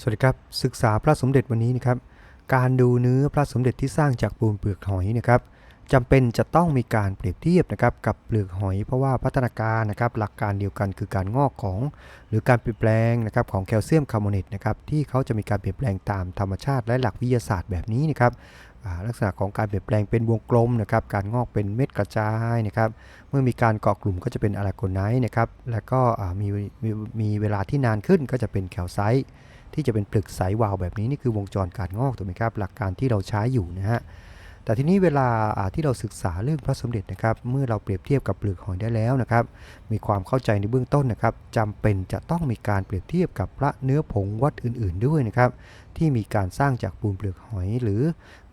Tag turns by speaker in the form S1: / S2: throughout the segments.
S1: สวัสดีครับ ศึกษาพระสมเด็จวันนี้นะครับ การดูเนื้อพระสมเด็จที่สร้างจากปูนเปลือกหอยนะครับจำเป็นจะต้องมีการเปรียบเทียบนะครับกับเปลือกหอย เพราะว่าพัฒนาการนะครับหลักการเดียวกันคือการงอกของ หรือการเปลี่ยนแปลงนะครับของแคลเซียมคาร์บอเนตนะครับที่เขาจะมีการเปลี่ยนแปลงตามธรรมชาติและหลักวิทยาศาสตร์แบบนี้นะครับลักษณะของการเปลี่ยนแปลงเป็นวงกลมนะครับการงอกเป็นเม็ดกระจายนะครับเมื่อมีการเกาะกลุ่มก็จะเป็นอะลาโกไนท์นะครับแล้วก็มีมีมีเวลาที่นานขึ้นก็จะเป็นแคลไซต์ ที่จะเป็นปลึกใสวาวแบบนี้นี่คือวงจรการงอกถูกไหมครับ หลักการที่เราใช้อยู่นะฮะแต่ทีนี้เวลาที่เราศึกษาเรื่องพระสมเด็จนะครับ เมื่อเราเปรียบเทียบกับเปลือกหอยได้แล้วนะครับ มีความเข้าใจในเบื้องต้นนะครับจำเป็นจะต้องมีการเปรียบเทียบกับพระเนื้อผงวัดอื่น ๆ ด้วยนะครับ ที่มีการสร้างจากปูนเปลือกหอย หรือ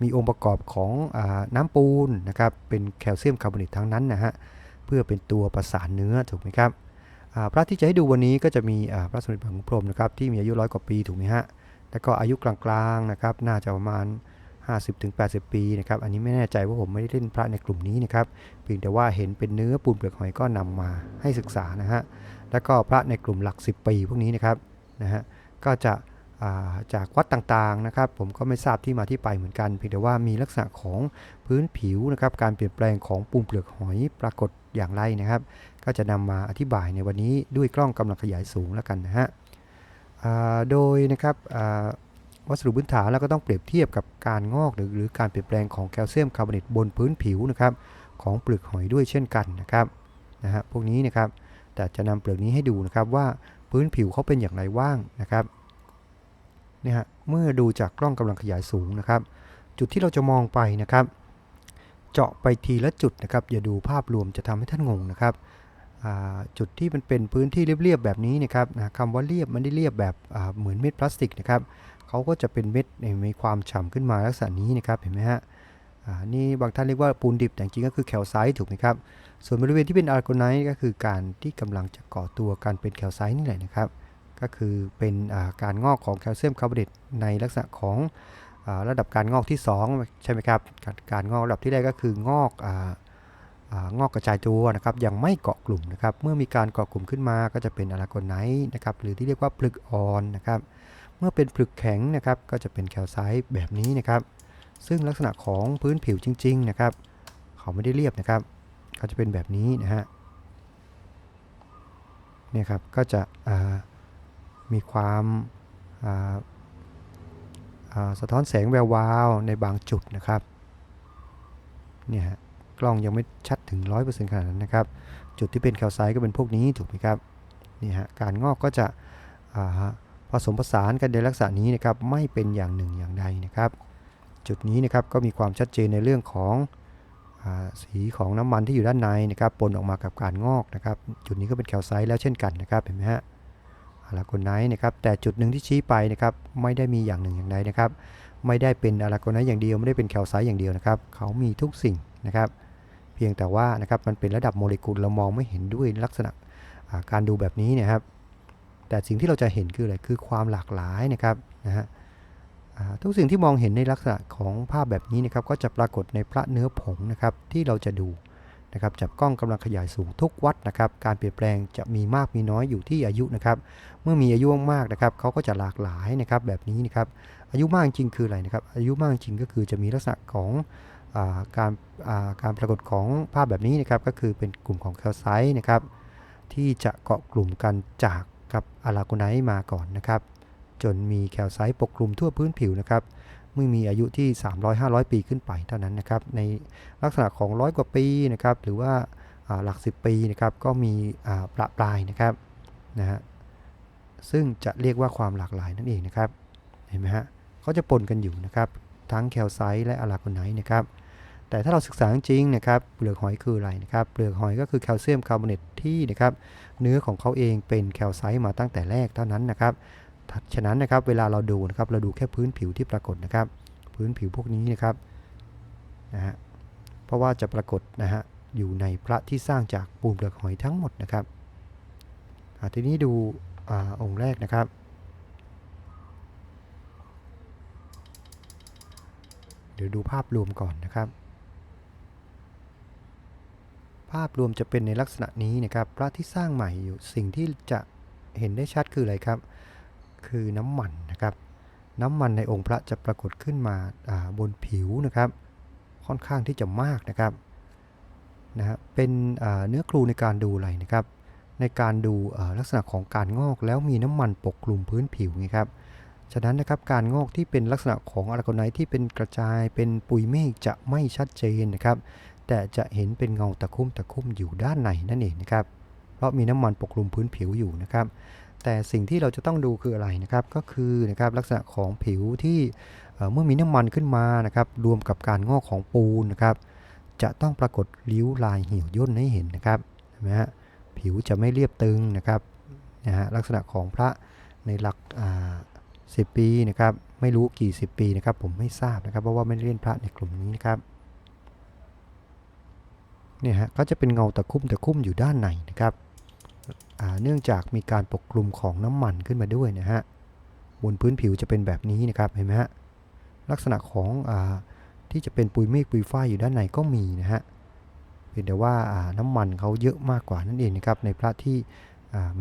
S1: มีองค์ประกอบของอน้ำปูนนะครับ เป็นแคลเซียมคาร์บอเนตทั้งนั้นนะฮะ เพื่อเป็นตัวประสานเนื้อถูกไหมครับ พระที่จะให้ดูวันนี้ก็จะมีพระสมเด็จพระหุพรมนะครับที่มีอายุร้อยกว่าปีถูกไหมฮะ แล้วก็อายุกลางๆนะครับน่าจะประมาณ 50-80 ปีนะครับ อันนี้ไม่แน่ใจว่าผมไม่ได้เล่นพระในกลุ่มนี้นะครับ เพียงแต่ว่าเห็นเป็นเนื้อปูนเปลือกหอยก็นำมาให้ศึกษานะฮะ แล้วก็พระในกลุ่มหลัก 10 ปีพวกนี้นะครับนะฮะ ก็จะาจากวัดต่างๆนะครับ ผมก็ไม่ทราบที่มาที่ไปเหมือนกัน เพียงแต่ว่ามีลักษณะของพื้นผิวนะครับ การเปลี่ยนแปลงของปูนเปลือกหอยปรากฏ อย่างไรนะครับ ก็จะนำมาอธิบายในวันนี้ด้วยกล้องกำลังขยายสูงแล้วกันนะฮะโดยนะครับวัสดุพื้นฐานเราก็ต้องเปรียบเทียบกับการงอกหรือหรือการเปลี่ยนแปลงของแคลเซียมคาร์บอเนตบนพื้นผิวนะครับของเปลือกหอยด้วยเช่นกันนะครับนะฮะพวกนี้นะครับแต่จะนำเปลือกนี้ให้ดูนะครับว่าพื้นผิวเขาเป็นอย่างไรว่างนะครับเนี่ยฮะเมื่อดูจากกล้องกำลังขยายสูงนะครับ จุดที่เราจะมองไปนะครับ เจาะไปทีละจุดนะครับอย่าดูภาพรวมจะทำให้ท่านงงนะครับจุดที่มันเป็นพื้นที่เรียบๆแบบนี้นะครับนะคำว่าเรียบมันได้เรียบแบบเหมือนเม็ดพลาสติกนะครับเขาก็จะเป็นเม็ดมีความฉ่ำขึ้นมาลักษณะนี้นะครับเห็นไหมฮะนี่บางท่านเรียกว่าปูนดิบแต่จริงก็คือแคลไซต์ถูกไหมครับส่วนบริเวณที่เป็นอาร์โกไนท์ก็คือการที่กำลังจะก่อตัวการเป็นแคลไซต์นี่แหละนะครับก็คือเป็นการงอกของแคลเซียมคาร์บอเนตในลักษณะของ ระดับการงอกที่ 2 ใช่ไหมครับ การการงอกระดับที่ได้ก็คืองอกอางอกกระจายตัวนะครับยังไม่เกาะกลุ่มนะครับ เมื่อมีการเกาะกลุ่มขึ้นมาก็จะเป็นอะลาโกไนท์นะครับหรือที่เรียกว่าผลึกอ่อนนะครับ เมื่อเป็นผลึกแข็งนะครับก็จะเป็นแคลไซต์แบบนี้นะครับ ซึ่งลักษณะของพื้นผิวจริง ๆ นะครับ เขาไม่ได้เรียบนะครับเขาจะเป็นแบบนี้นะฮะเนี่ยครับก็จะมีความา สะท้อนแสงแวววาวในบางจุดนะครับเนี่ยฮะกล้องยังไม่ชัดถึง 100%ขนาดนั้นนะครับ จุดที่เป็นแคลไซต์ก็เป็นพวกนี้ถูกไหมครับนี่ฮะการงอกก็จะผสมผสานกันในลักษณะนี้นะครับไม่เป็นอย่างหนึ่งอย่างใดนะครับ จุดนี้นะครับก็มีความชัดเจนในเรื่องของอสีของน้ำมันที่อยู่ด้านในนะครับปนออกมากับการงอกนะครับ จุดนี้ก็เป็นแคลไซต์แล้วเช่นกันนะครับเห็นไหมฮะ อะลาโกไนท์นะครับแต่จุดหนึ่งที่ชี้ไปนะครับไม่ได้มีอย่างหนึ่งอย่างใดนะครับ ไม่ได้เป็นอะลาโกไนท์อย่างเดียวไม่ได้เป็นแคลไซต์อย่างเดียวนะครับ เขามีทุกสิ่งนะครับ เพียงแต่ว่านะครับมันเป็นระดับโมเลกุลเรามองไม่เห็นด้วยลักษณะาการดูแบบนี้นยครับ แต่สิ่งที่เราจะเห็นคืออะไรคือความหลากหลายนะครับนะฮะทุกสิ่งที่มองเห็นในลักษณะของภาพแบบนี้นะครับก็จะปรากฏในพระเนื้อผงนะครับที่เราจะดู นะครับจากกล้องกำลังขยายสูงทุกวัดนะครับ การเปลี่ยนแปลงจะมีมากมีน้อยอยู่ที่อายุนะครับ เมื่อมีอายุมากๆนะครับเขาก็จะหลากหลายนะครับแบบนี้นะครับ อายุมากจริงคืออะไรนะครับ อายุมากจริงก็คือจะมีลักษณะของอการการปรากฏของภาพแบบนี้นะครับก็คือเป็นกลุ่มของแคลไซต์นะครับที่จะเกาะกลุ่มกันจากกับอะลาโกไนท์มาก่อนนะครับ จนมีแคลไซต์ปกคลุมทั่วพื้นผิวนะครับ เมื่อมีอายุที่ 300-500 ปีขึ้นไปเท่านั้นนะครับในลักษณะของร้อยกว่าปีนะครับหรือว่าหลัก 10 ปีนะครับก็มีประปรายนะครับนะฮะซึ่งจะเรียกว่าความหลากหลายนั่นเองนะครับเห็นไหมฮะเขาจะปนกันอยู่นะครับทั้งแคลไซต์และอะลาโกไนท์นะครับแต่ถ้าเราศึกษาจริงนะครับเปลือกหอยคืออะไรนะครับเปลือกหอยก็คือแคลเซียมคาร์บอเนตที่นะครับเนื้อของเขาเองเป็นแคลไซต์มาตั้งแต่แรกเท่านั้นนะครับ ฉะนั้นนะครับเวลาเราดูนะครับเราดูแค่พื้นผิวที่ปรากฏนะครับ พื้นผิวพวกนี้นะครับนะฮะเพราะว่าจะปรากฏนะฮะอยู่ในพระที่สร้างจากปูนเปลือกหอยทั้งหมดนะครับทีนี้ดูอองค์แรกนะครับเดี๋ยวดูภาพรวมก่อนนะครับ ภาพรวมจะเป็นในลักษณะนี้นะครับ พระที่สร้างใหม่อยู่สิ่งที่จะเห็นได้ชัดคืออะไรครับ คือน้ำมันนะครับ น้ำมันในองค์พระจะปรากฏขึ้นมาาบนผิวนะครับ ค่อนข้างที่จะมากนะครับนะฮะเป็นเนื้อครูในการดูอะไรนะครับ ในการดูลักษณะของการงอกแล้วมีน้ำมันปกคลุมพื้นผิวไงครับฉะนั้นนะครับการงอกที่เป็นลักษณะของอะลากไนท์ที่เป็นกระจายเป็นปุยเมฆจะไม่ชัดเจนนะครับ แต่จะเห็นเป็นเงาตะคุ่มตะคุ่มอยู่ด้านในนั่นเองนะครับ เพราะมีน้ำมันปกคลุมพื้นผิวอยู่นะครับ แต่สิ่งที่เราจะต้องดูคืออะไรนะครับ ก็คือนะครับลักษณะของผิวที่เมื่อมีน้ำมันขึ้นมานะครับ รวมกับการงอกของปูนนะครับ จะต้องปรากฏริ้วลายเหี่ยวย่นให้เห็นนะครับนไหมฮะผิวจะไม่เรียบตึงนะครับนะฮะลักษณะของพระในหลักสิบปีนะครับไม่รู้กี่สิบปีนะครับ ผมไม่ทราบนะครับเพราะว่าไม่ได้เล่นพระในกลุ่มนี้นะครับเนี่ยฮะก็จะเป็นเงาตะคุ่มตะคุ่มอยู่ด้านในนะครับ เนื่องจากมีการปกคลุมของน้ำมันขึ้นมาด้วยนะฮะบนพื้นผิวจะเป็นแบบนี้นะครับเห็นไหมฮะลักษณะของอที่จะเป็นปุยเมฆปุยฝ้ายอยู่ด้านในก็มีนะฮะเพียงแต่ว่าน้ำมันเขาเยอะมากกว่านั่นเองนะครับในพระที่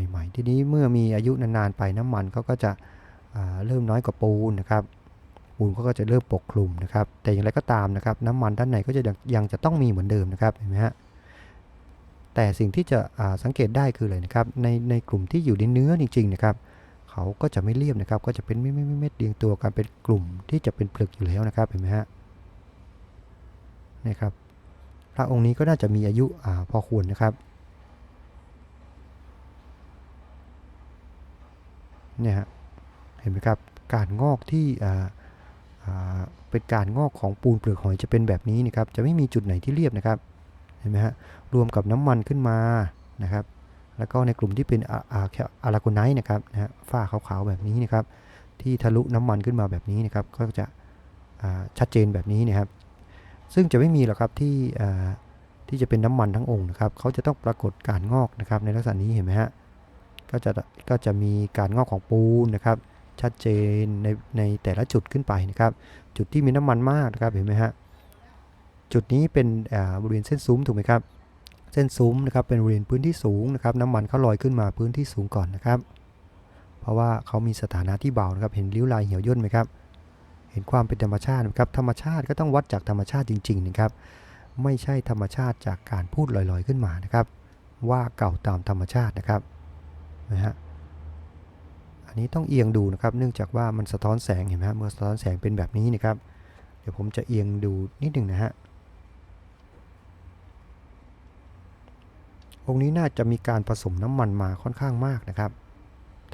S1: ใหม่ๆ ทีนี้เมื่อมีอายุนานๆไปน้ำมันเขาก็จะเริ่มน้อยกว่าปูนนะครับปูนเขาก็จะเริ่มปกคลุมนะครับ แต่อย่างไรก็ตามนะครับ น้ำมันด้านในก็จะยังจะต้องมีเหมือนเดิมนะครับเห็นไหมฮะ แต่สิ่งที่จะสังเกตได้คืออะไรนะครับในในกลุ่มที่อยู่ในเนื้อจริงๆนะครับเขาก็จะไม่เรียบนะครับ ก็จะเป็นเม็ดเม็ดเรียงตัวกันเป็นกลุ่มที่จะเป็นเปลือกอยู่แล้วนะครับเห็นไหมฮะนี่ครับพระองค์นี้ก็น่าจะมีอายุอ่าพอควรนะครับเนี่ยฮะเห็นไหมครับการงอกที่อ่าอ่าเป็นการงอกของปูนเปลือกหอยจะเป็นแบบนี้นะครับจะไม่มีจุดไหนที่เรียบนะครับ เห็นไหมฮะรวมกับน้ำมันขึ้นมานะครับ แล้วก็ในกลุ่มที่เป็นอะอะอะลาโกไนท์นะครับนะฮะฝ้าขาวๆแบบนี้นะครับ ที่ทะลุน้ำมันขึ้นมาแบบนี้นะครับ ก็จะชัดเจนแบบนี้นะครับ ซึ่งจะไม่มีหรอกครับที่ที่จะเป็นน้ำมันทั้งองค์นะครับเขาจะต้องปรากฏการงอกนะครับในลักษณะนี้เห็นไหมฮะก็จะก็จะมีการงอกของปูนนะครับ ชัดเจนในในแต่ละจุดขึ้นไปนะครับ จุดที่มีน้ำมันมากนะครับเห็นไหมฮะ จุดนี้เป็นบริเวณเส้นซุ้มถูกไหมครับ เส้นซุ้มนะครับเป็นบริเวณพื้นที่สูงนะครับน้ำมันเขาลอยขึ้นมาพื้นที่สูงก่อนนะครับ เพราะว่าเขามีสถานะที่เบานะครับเห็นริ้วรายเหี่ยวย่นไหมครับ เห็นความเป็นธรรมชาตินะครับ ธรรมชาติก็ต้องวัดจากธรรมชาติจริงๆนะครับ ไม่ใช่ธรรมชาติจากการพูดลอยๆขึ้นมานะครับ ว่าเก่าตามธรรมชาตินะครับนะฮะอันนี้ต้องเอียงดูนะครับ เนื่องจากว่ามันสะท้อนแสงเห็นไหมฮะเมื่อสะท้อนแสงเป็นแบบนี้นะครับ เดี๋ยวผมจะเอียงดูนิดหนึ่งนะฮะ องค์นี้น่าจะมีการผสมน้ำมันมาค่อนข้างมากนะครับ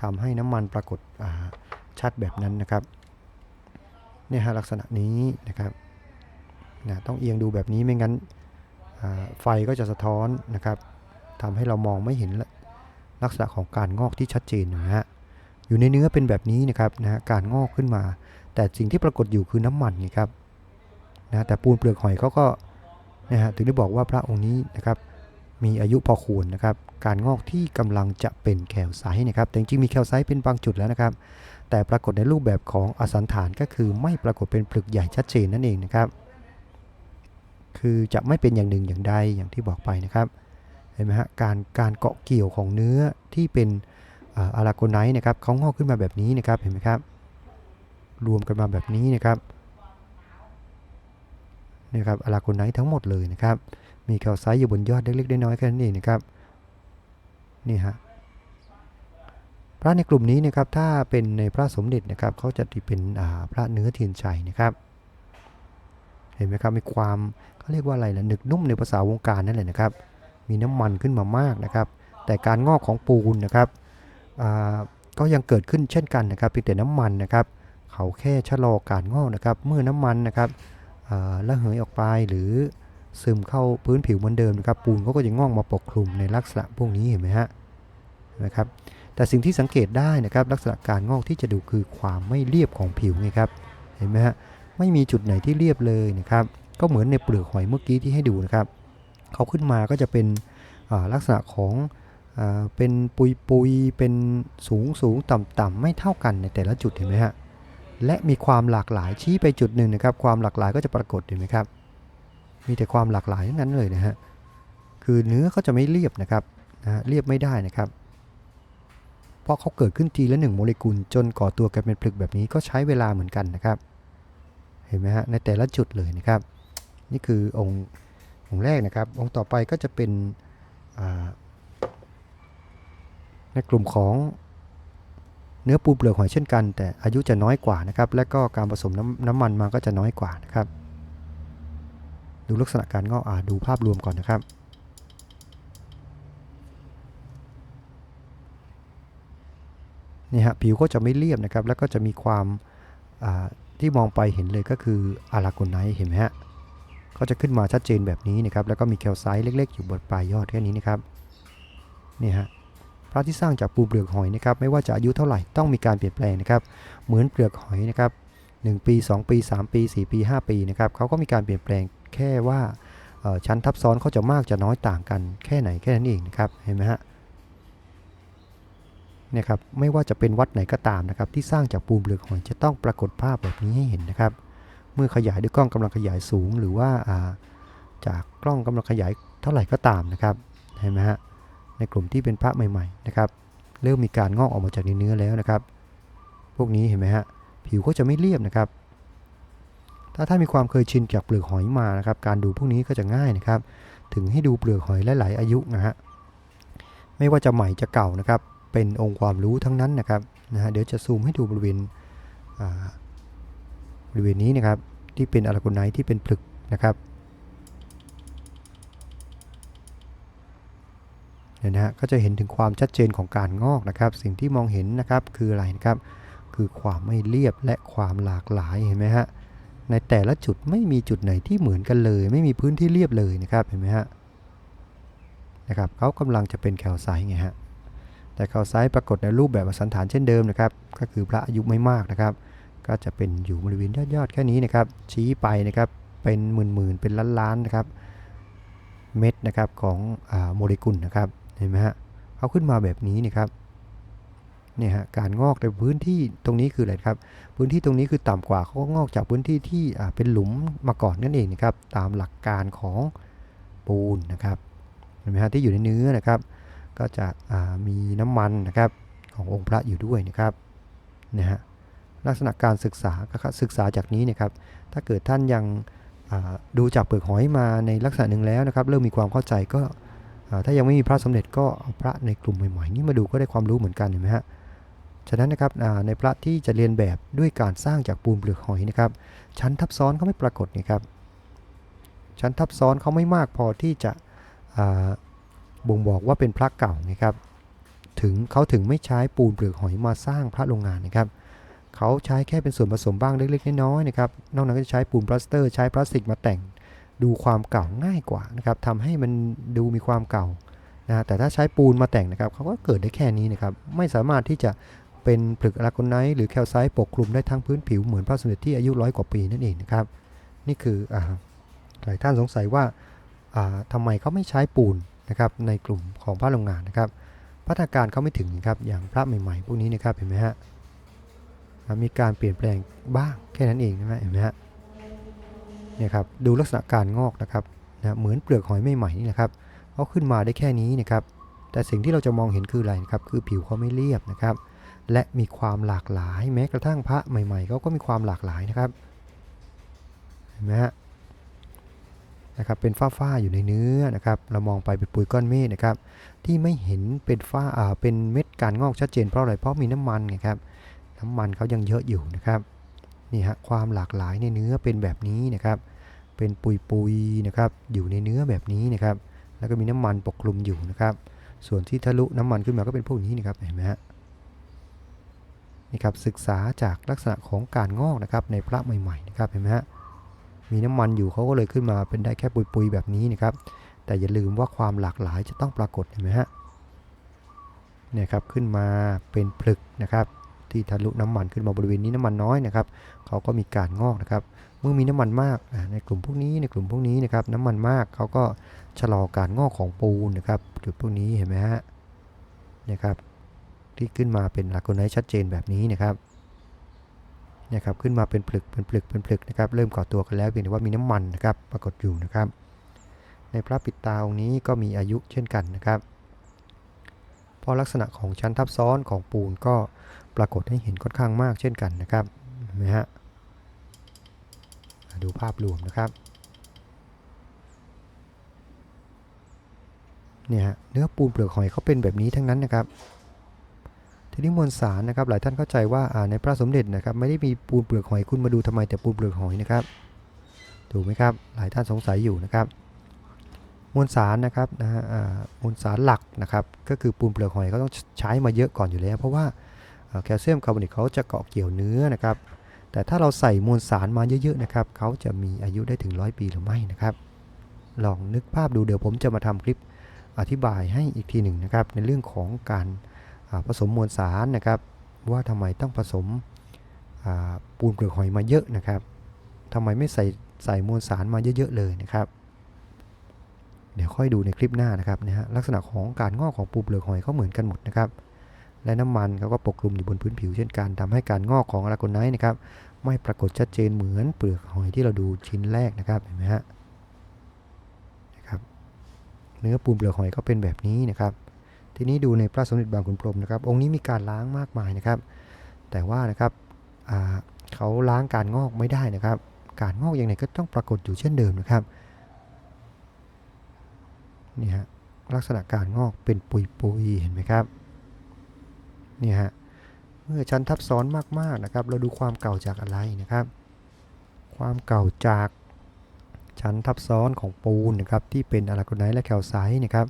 S1: ทำให้น้ำมันปรากฏาชัดแบบนั้นนะครับเนี่ยฮะลักษณะนี้นะครับนะต้องเอียงดูแบบนี้ไม่งั้นไฟก็จะสะท้อนนะครับทำให้เรามองไม่เห็นล,ลักษณะของการงอกที่ชัดเจนนะฮะอยู่ในเนื้อเป็นแบบนี้นะครับนะฮะการงอกขึ้นมา แต่สิ่งที่ปรากฏอยู่คือน้ำมันนี่ครับนะแต่ปูนเปลือกหอยเขาก็นะฮะถึงได้บอกว่าพระองค์นี้นะครับ มีอายุพอควรนะครับ การงอกที่กำลังจะเป็นแคลไซต์นะครับ แต่จริงๆมีแคลไซต์เป็นบางจุดแล้วนะครับ แต่ปรากฏในรูปแบบของอสันฐานก็คือไม่ปรากฏเป็นปลึกใหญ่ชัดเจนนั่นเองนะครับ คือจะไม่เป็นอย่างหนึ่งอย่างใดอย่างที่บอกไปนะครับ เห็นไหมฮะ การการเกาะเกี่ยวของเนื้อที่เป็นอาราโกไนท์นะครับเขางอกขึ้นมาแบบนี้นะครับ เห็นไหมครับ รวมกันมาแบบนี้นะครับ นี่ครับอาราโกไนท์ทั้งหมดเลยนะครับ มีแคลไซต์อยู่บนยอดเล็กๆน้อยๆแค่นั้นเองนะครับ นี่ฮะ พระในกลุ่มนี้นะครับ ถ้าเป็นในพระสมเด็จนะครับเขาจะเป็นพระเนื้อเทียนชัยนะครับ เห็นไหมครับ มีความเขาเรียกว่าอะไรล่ะหนึกนุ่มในภาษาวงการนั่นแหละนะครับ มีน้ำมันขึ้นมามากนะครับ แต่การงอกของปูนนะครับก็ยังเกิดขึ้นเช่นกันนะครับเพียงแต่น้ำมันนะครับ เขาแค่ชะลอการงอกนะครับ เมื่อน้ำมันนะครับ ระเหยออกไปหรือซึมเข้าพื้นผิวเหมือนเดิมนะครับ ปูนเขาก็จะงอกมาปกคลุมในลักษณะพวกนี้เห็นไหมฮะนไหมครับแต่สิ่งที่สังเกตได้นะครับลักษณะการงอกที่จะดูคือความไม่เรียบของผิวไงครับเห็นไหมฮะไม่มีจุดไหนที่เรียบเลยนะครับก็เหมือนในเปลือกหอยเมื่อกี้ที่ให้ดูนะครับเขาขึ้นมาก็จะเป็นลักษณะของอเป็นปุยปุยเป็นสูงสูงต่ำต่ำไม่เท่ากันในแต่ละจุดเห็นไหมฮะ และมีความหลากหลายชี้ไปจุดหนึ่งนะครับ ความหลากหลายก็จะปรากฏเห็นไหมครับ มีแต่ความหลากหลายนั้นเลยนะฮะคือเนื้อเขาจะไม่เรียบนะครับนะฮะเรียบไม่ได้นะครับเพราะเขาเกิดขึ้นทีละหนึ่งโมเลกุลจนก่อตัวกันเป็นผลึกแบบนี้ก็ใช้เวลาเหมือนกันนะครับ เห็นไหมฮะในแต่ละจุดเลยนะครับ นี่คือองค์องค์แรกนะครับ องค์ต่อไปก็จะเป็นในกลุ่มของ เนื้อปูเปลือกหอยเช่นกัน แต่อายุจะน้อยกว่านะครับ และก็การผสมน้ำน้ำมันมาก็จะน้อยกว่านะครับ ดูลักษณะการงอกอ่าดูภาพรวมก่อนนะครับ นี่ฮะผิวก็จะไม่เรียบนะครับ แล้วก็จะมีความที่มองไปเห็นเลยก็คืออาราโกไนเห็นไหมฮะก็จะขึ้นมาชัดเจนแบบนี้นะครับ แล้วก็มีแคลไซต์เล็ก ๆ อยู่บนปลายยอดแค่นี้นะครับ นี่ฮะ ระที่สร้างจากปูเปลือกหอยนะครับไม่ว่าจะอายุเท่าไหร่ต้องมีการเปลี่ยนแปลงนะครับเหมือนเปลือกหอยนะครับ1ปี 2 ปี 3 ปี 4 ปี 5 ปีนะครับเขาก็มีการเปลี่ยนแปลงแค่ว่าชั้นทับซ้อนเขาจะมากจะน้อยต่างกันแค่ไหนแค่นั้นเองนะครับเห็นไหมฮะเนี่ยครับไม่ว่าจะเป็นวัดไหนก็ตามนะครับที่สร้างจากปูเปลือกหอยจะต้องปรากฏภาพแบบนี้ให้เห็นนะครับ เมื่อขยายด้วยกล้องกำลังขยายสูงหรือว่าอ่าจากกล้องกำลังขยายเท่าไหร่ก็ตามนะครับเห็นไหมฮะ ในกลุ่มที่เป็นพระใหม่ๆนะครับเริ่มมีการงอกออกมาจากในเนื้อแล้วนะครับ พวกนี้เห็นไหมฮะผิวก็จะไม่เรียบนะครับ ถ้าท่านมีความเคยชินจากเปลือกหอยมานะครับ การดูพวกนี้ก็จะง่ายนะครับ ถึงให้ดูเปลือกหอยหลาย ๆ อายุนะฮะไม่ว่าจะใหม่จะเก่านะครับ เป็นองค์ความรู้ทั้งนั้นนะครับนะฮะเดี๋ยวจะซูมให้ดูบริเวณบริเวณนี้นะครับที่เป็นอาราโกไนท์ที่เป็นผลึกนะครับ เนี่ยนะฮะก็จะเห็นถึงความชัดเจนของการงอกนะครับ สิ่งที่มองเห็นนะครับคืออะไรนะครับ คือความไม่เรียบและความหลากหลายเห็นไหมฮะในแต่ละจุดไม่มีจุดไหนที่เหมือนกันเลย ไม่มีพื้นที่เรียบเลยนะครับเห็นไหมฮะนะครับเขากำลังจะเป็นแคลไซต์ไงฮะแต่เขาซ้ายปรากฏในรูปแบบสันฐานเช่นเดิมนะครับ ก็คือพระอายุไม่มากนะครับ ก็จะเป็นอยู่บริเวณยอดๆแค่นี้นะครับ ชี้ไปนะครับเป็นหมื่นๆเป็นล้านๆนะครับ เม็ดนะครับของอโมเลกุลนะครับ เห็นไหมฮะเอาขึ้นมาแบบนี้นะครับเนี่ยฮะการงอกในพื้นที่ตรงนี้คืออะไรครับ พื้นที่ตรงนี้คือต่ำกว่าเขาก็งอกจากพื้นที่ที่เป็นหลุมมาก่อนนั่นเองนะครับ ตามหลักการของปูนนะครับเห็นไหมฮะที่อยู่ในเนื้อนะครับ ก็จะมีน้ำมันนะครับขององค์พระอยู่ด้วยนะครับนะฮะลักษณะการศึกษาก็ศึกษาจากนี้นะครับ ถ้าเกิดท่านยังดูจากเปลือกหอยมาในลักษณะหนึ่งแล้วนะครับ เริ่มมีความเข้าใจก็ ถ้ายังไม่มีพระสมเด็จก็เอาพระในกลุ่มใหม่ๆนี้มาดูก็ได้ความรู้เหมือนกันเห็นไหมฮะฉะนั้นนะครับในพระที่จะเรียนแบบด้วยการสร้างจากปูนเปลือกหอยนะครับ ชั้นทับซ้อนเขาไม่ปรากฏนะครับ ชั้นทับซ้อนเขาไม่มากพอที่จะบ่งบอกว่าเป็นพระเก่านะครับ ถึงเขาถึงไม่ใช้ปูนเปลือกหอยมาสร้างพระโรงงานนะครับเขาใช้แค่เป็นส่วนผสมบ้างเล็กๆน้อยๆนะครับ นอกนั้นก็จะใช้ปูนพลาสเตอร์ ใช้พลาสติกมาแต่ง ดูความเก่าง่ายกว่านะครับทำให้มันดูมีความเก่านะแต่ถ้าใช้ปูนมาแต่งนะครับเขาก็เกิดได้แค่นี้นะครับ ไม่สามารถที่จะเป็นผลึกอะลาโกไนท์หรือแคลไซต์ปกคลุมได้ทั้งพื้นผิวเหมือนพระสมเด็จที่อายุร้อยกว่าปีนั่นเองนะครับ นี่คืออหลายท่านสงสัยว่าอ่าทำไมเขาไม่ใช้ปูนนะครับในกลุ่มของพระโรงงานนะครับพัฒนาการเขาไม่ถึงนะครับอย่างพระใหม่ๆพวกนี้นะครับเห็นไหมฮะมีการเปลี่ยนแปลงบ้างแค่นั้นเองนะฮะเห็นไหมฮะ นี่ยครับดูลักษณะการงอกนะครับนะเหมือนเปลือกหอยใหม่ๆนี่นะครับเขาขึ้นมาได้แค่นี้นะครับแต่สิ่งที่เราจะมองเห็นคืออะไรนะครับคือผิวเขาไม่เรียบนะครับ และมีความหลากหลายแม้กระทั่งพระใหม่ๆเขาก็มีความหลากหลายนะครับเห็นไหมฮะนะครับเป็นฝ้าๆอยู่ในเนื้อนะครับเรามองไปเป็นปุ๋ยก้อนเมฆนะครับที่ไม่เห็นเป็นฝ้าอ่าเป็นเม็ดการงอกชัดเจนเพราะอะไรเพราะมีน้ำมันไงครับน้ำมันเขายังเยอะอยู่นะครับ นี่ฮะความหลากหลายในเนื้อเป็นแบบนี้นะครับ เป็นปุยๆนะครับ อยู่ในเนื้อแบบนี้นะครับ แล้วก็มีน้ำมันปกคลุมอยู่นะครับ ส่วนที่ทะลุน้ำมันขึ้นมาก็เป็นพวกนี้นะครับเห็นไหมฮะนี่ครับศึกษาจากลักษณะของการงอกนะครับในพระใหม่ๆนะครับเห็นไหมฮะมีน้ำมันอยู่เขาก็เลยขึ้นมาเป็นได้แค่ปุยๆแบบนี้นะครับ แต่อย่าลืมว่าความหลากหลายจะต้องปรากฏเห็นไหมฮะเนี่ยครับขึ้นมาเป็นผลึกนะครับ ที่ทะลุน้ำมันขึ้นมาบริเวณนี้น้ำมันน้อยนะครับเขาก็มีการงอกนะครับเมื่อมีน้ำมันมากในกลุ่มพวกนี้ในกลุ่มพวกนี้นะครับน้ำมันมากเขาก็ชะลอการงอกของปูนนะครับจุดพวกนี้เห็นไหมฮะเนี่ยครับที่ขึ้นมาเป็นลาโกไนท์ชัดเจนแบบนี้นะครับเนี่ยครับขึ้นมาเป็นผลึกเป็นผลึกเป็นผลึกนะครับเริ่มก่อตัวกันแล้วเพียงแต่ว่ามีน้ำมันนะครับปรากฏอยู่นะครับ ในพระปิดตาองค์นี้ก็มีอายุเช่นกันนะครับเพราะลักษณะของชั้นทับซ้อนของปูนก็ ปรากฏให้เห็นค่อนข้างมากเช่นกันนะครับเห็นไหมฮะดูภาพรวมนะครับเนี่ยฮะเนื้อปูนเปลือกหอยเขาเป็นแบบนี้ทั้งนั้นนะครับ ทีนี้มวลสารนะครับหลายท่านเข้าใจว่าในพระสมเด็จนะครับไม่ได้มีปูนเปลือกหอยคุณมาดูทำไมแต่ปูนเปลือกหอยนะครับถูกไหมครับหลายท่านสงสัยอยู่นะครับมวลสารนะครับนะฮะมวลสารหลักนะครับก็คือปูนเปลือกหอยเขาต้องใช้มาเยอะก่อนอยู่แล้ว เพราะว่า แคลเซียมคาร์บอนิกเขาจะเกาะเกี่ยวเนื้อนะครับ แต่ถ้าเราใส่มวลสารมาเยอะๆนะครับเขาจะมีอายุได้ถึงร้อยปีหรือไม่นะครับ ลองนึกภาพดูเดี๋ยวผมจะมาทำคลิปอธิบายให้อีกทีหนึ่งนะครับ ในเรื่องของการผสมมวลสารนะครับ ว่าทำไมต้องผสมปูนเปลือกหอยมาเยอะนะครับทำไมไม่ใส่ใส่มวลสารมาเยอะๆเลยนะครับ เดี๋ยวค่อยดูในคลิปหน้านะครับนะฮะลักษณะของการงอกของปูนเปลือกหอยเขาเหมือนกันหมดนะครับ และน้ำมันเขาก็ปกคลุมอยู่บนพื้นผิวเช่นกันทำให้การงอกของอะลาโกไนท์นะครับไม่ปรากฏชัดเจนเหมือนเปลือกหอยที่เราดูชิ้นแรกนะครับเห็นไหมฮะนะครับเนื้อปูนเปลือกหอยก็เป็นแบบนี้นะครับ ทีนี้ดูในพระสมเด็จบางขุนพรหมนะครับ องค์นี้มีการล้างมากมายนะครับ แต่ว่านะครับเขาล้างการงอกไม่ได้นะครับ การงอกอย่างไรก็ต้องปรากฏอยู่เช่นเดิมนะครับนี่ฮะลักษณะการงอกเป็นปุยๆเห็นไหมครับ นี่ฮะเมื่อชั้นทับซ้อนมากๆนะครับ เราดูความเก่าจากอะไรนะครับ ความเก่าจากชั้นทับซ้อนของปูนนะครับที่เป็นอะลาโกไนท์และแคลไซต์นะครับ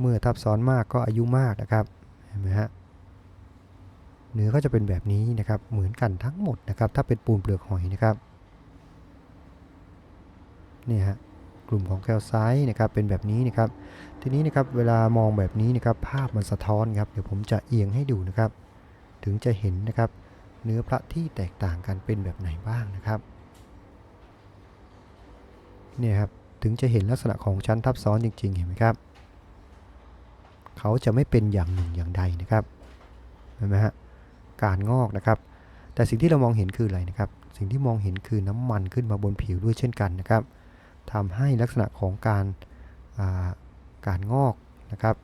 S1: เมื่อทับซ้อนมากก็อายุมากนะครับเห็นไหมฮะเนื้อก็จะเป็นแบบนี้นะครับเหมือนกันทั้งหมดนะครับ ถ้าเป็นปูนเปลือกหอยนะครับนี่ฮะ กลุ่มของแคลไซต์นะครับเป็นแบบนี้นะครับ ทีนี้นะครับเวลามองแบบนี้นะครับภาพมันสะท้อนครับเดี๋ยวผมจะเอียงให้ดูนะครับ ถึงจะเห็นนะครับเนื้อพระที่แตกต่างกันเป็นแบบไหนบ้างนะครับเนี่ยครับถึงจะเห็นลักษณะของชั้นทับซ้อนจริง ๆ เห็นไหมครับ เขาจะไม่เป็นอย่างหนึ่งอย่างใดนะครับเห็นไหมฮะการงอกนะครับ แต่สิ่งที่เรามองเห็นคืออะไรนะครับ สิ่งที่มองเห็นคือน้ำมันขึ้นมาบนผิวด้วยเช่นกันนะครับ ทำให้ลักษณะของการการงอกนะครับ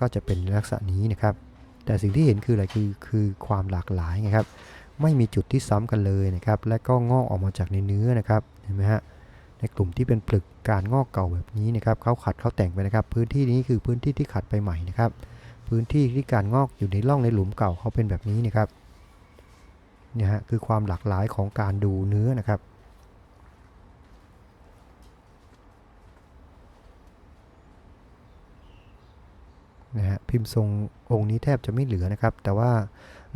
S1: ก็จะเป็นลักษณะนี้นะครับ แต่สิ่งที่เห็นคืออะไรคือคือความหลากหลายไงครับ ไม่มีจุดที่ซ้ำกันเลยนะครับ และก็งอกออกมาจากในเนื้อนะครับเห็นไหมฮะในกลุ่มที่เป็นปลึกการงอกเก่าแบบนี้นะครับเขาขัดเขาแต่งไปนะครับ พื้นที่นี้คือพื้นที่ที่ขัดไปใหม่นะครับ พื้นที่ที่การงอกอยู่ในร่องในหลุมเก่าเขาเป็นแบบนี้นะครับเนี่ยฮะคือความหลากหลายของการดูเนื้อนะครับ นะฮะพิมพ์ทรงองค์นี้แทบจะไม่เหลือนะครับ แต่ว่า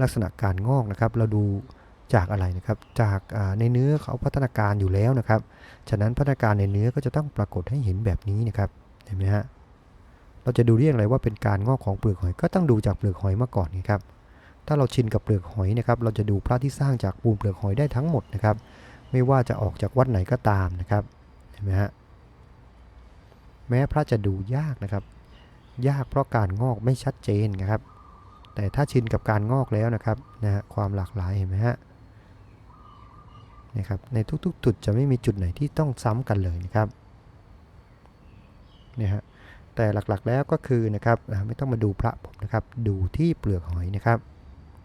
S1: ลักษณะการงอกนะครับ เราดูจากอะไรนะครับ จากในเนื้อเขาพัฒนาการอยู่แล้วนะครับ ฉะนั้นพัฒนาการในเนื้อก็จะต้องปรากฏให้เห็นแบบนี้นะครับเห็นไหมฮะเราจะดูเรียกอะไรว่าเป็นการงอกของเปลือกหอย ก็ต้องดูจากเปลือกหอยมาก่อนนะครับ ถ้าเราชินกับเปลือกหอยนะครับ เราจะดูพระที่สร้างจากปูนเปลือกหอยได้ทั้งหมดนะครับ ไม่ว่าจะออกจากวัดไหนก็ตามนะครับเห็นไหมฮะแม้พระจะดูยากนะครับ ยากเพราะการงอกไม่ชัดเจนนะครับ แต่ถ้าชินกับการงอกแล้วนะครับนะฮะความหลากหลายเห็นไหมฮะนะครับในทุกๆจุดจะไม่มีจุดไหนที่ต้องซ้ำกันเลยนะครับเนี่ยฮะแต่หลักๆแล้วก็คือนะครับไม่ต้องมาดูพระผมนะครับ ดูที่เปลือกหอยนะครับ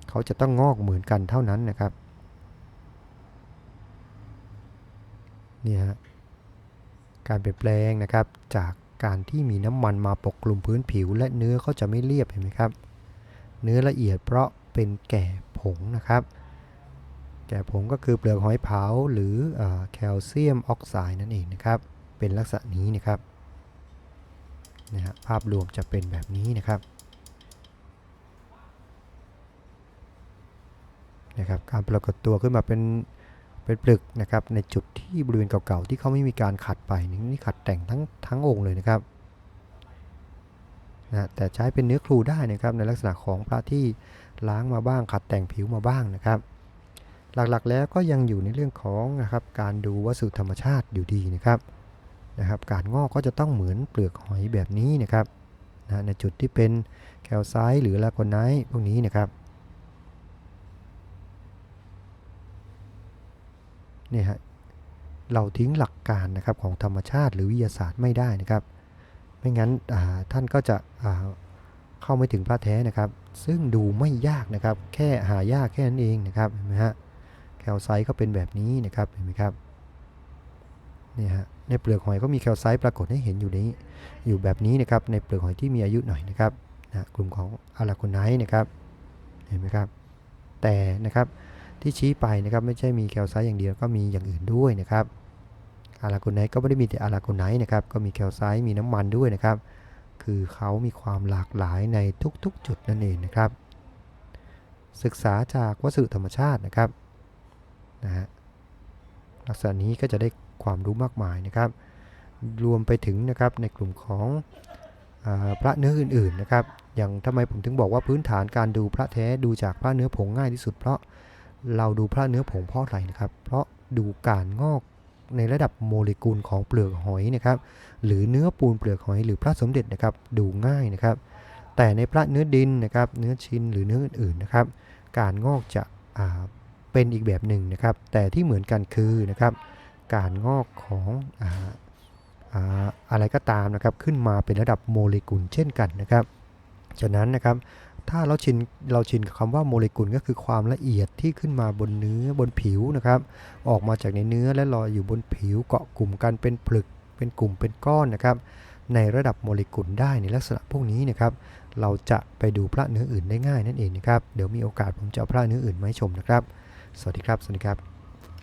S1: เขาจะต้องงอกเหมือนกันเท่านั้นนะครับนี่ฮะการเปลี่ยนแปลงนะครับจาก การที่มีน้ำมันมาปกคลุมพื้นผิว และเนื้อเขาจะไม่เรียบเห็นไหมครับ เนื้อละเอียดเพราะเป็นแก่ผงนะครับ แก่ผงก็คือเปลือกหอยเผาหรือแคลเซียมออกไซด์นั่นเองนะครับ เป็นลักษณะนี้นะครับนะฮะภาพรวมจะเป็นแบบนี้นะครับนะครับการปรากฏตัวขึ้นมาเป็น เป็นปลึกนะครับในจุดที่บริเวณเก่าๆที่เขาไม่มีการขัดไปนี่ขัดแต่งทั้งทั้งองค์เลยนะครับนะแต่ใช้เป็นเนื้อครูได้นะครับในลักษณะของพระที่ล้างมาบ้างขัดแต่งผิวมาบ้างนะครับ หลักๆแล้วก็ยังอยู่ในเรื่องของนะครับการดูวัสดุธรรมชาติอยู่ดีนะครับนะครับ การงอกก็จะต้องเหมือนเปลือกหอยแบบนี้นะครับนะในจุดที่เป็นแคลไซต์หรือลาโกไนท์พวกนี้นะครับ นี่ฮะเราทิ้งหลักการนะครับของธรรมชาติหรือวิทยาศาสตร์ไม่ได้นะครับ ไม่งั้นท่านก็จะเข้าไม่ถึงพระแท้นะครับ ซึ่งดูไม่ยากนะครับ แค่หายากแค่นั้นเองนะครับเห็นไหมฮะแคลไซต์ก็เป็นแบบนี้นะครับเห็นไหมครับเนี่ยฮะในเปลือกหอยก็มีแคลไซต์ปรากฏให้เห็นอยู่นี้อยู่แบบนี้นะครับในเปลือกหอยที่มีอายุหน่อยนะครับนะกลุ่มของอาราโกไนท์นะครับเห็นไหมครับแต่นะครับ ที่ชี้ไปนะครับไม่ใช่มีแคลไซต์อย่างเดียวก็มีอย่างอื่นด้วยนะครับอาราโกไนท์ก็ไม่ได้มีแต่อาราโกไนท์นะครับก็มีแคลไซต์มีน้ำมันด้วยนะครับ คือเขามีความหลากหลายในทุกๆ จุดนั่นเองนะครับ ศึกษาจากวัสดุธรรมชาตินะครับนะฮะลักษณะนี้ก็จะได้ความรู้มากมายนะครับ รวมไปถึงนะครับในกลุ่มของอพระเนื้ออื่นๆนะครับ อย่างทำไมผมถึงบอกว่าพื้นฐานการดูพระแท้ดูจากพระเนื้อผงง่ายที่สุดเพราะ เราดูพระเนื้อผงเพราะอะไรนะครับ เพราะดูการงอกในระดับโมเลกุลของเปลือกหอยนะครับหรือเนื้อปูนเปลือกหอยหรือพระสมเด็จนะครับดูง่ายนะครับ แต่ในพระเนื้อดินนะครับเนื้อชิ้นหรือเนื้ออื่นๆนะครับ การงอกจะเป็นอีกแบบหนึ่งนะครับ แต่ที่เหมือนกันคือนะครับ การงอกของอาอาอะไรก็ตามนะครับขึ้นมาเป็นระดับโมเลกุลเช่นกันนะครับ ฉะนั้นนะครับ ถ้าเราชินเราชินกับคำว่าโมเลกุลก็คือความละเอียดที่ขึ้นมาบนเนื้อบนผิวนะครับ ออกมาจากในเนื้อและลอยอยู่บนผิวเกาะกลุ่มกันเป็นผลึก เป็นกลุ่มเป็นก้อนนะครับ ในระดับโมเลกุลได้ในลักษณะพวกนี้นะครับ เราจะไปดูพระเนื้ออื่นได้ง่ายนั่นเองนะครับ เดี๋ยวมีโอกาสผมจะเอาพระเนื้ออื่นมาให้ชมนะครับ สวัสดีครับ สวัสดีครับ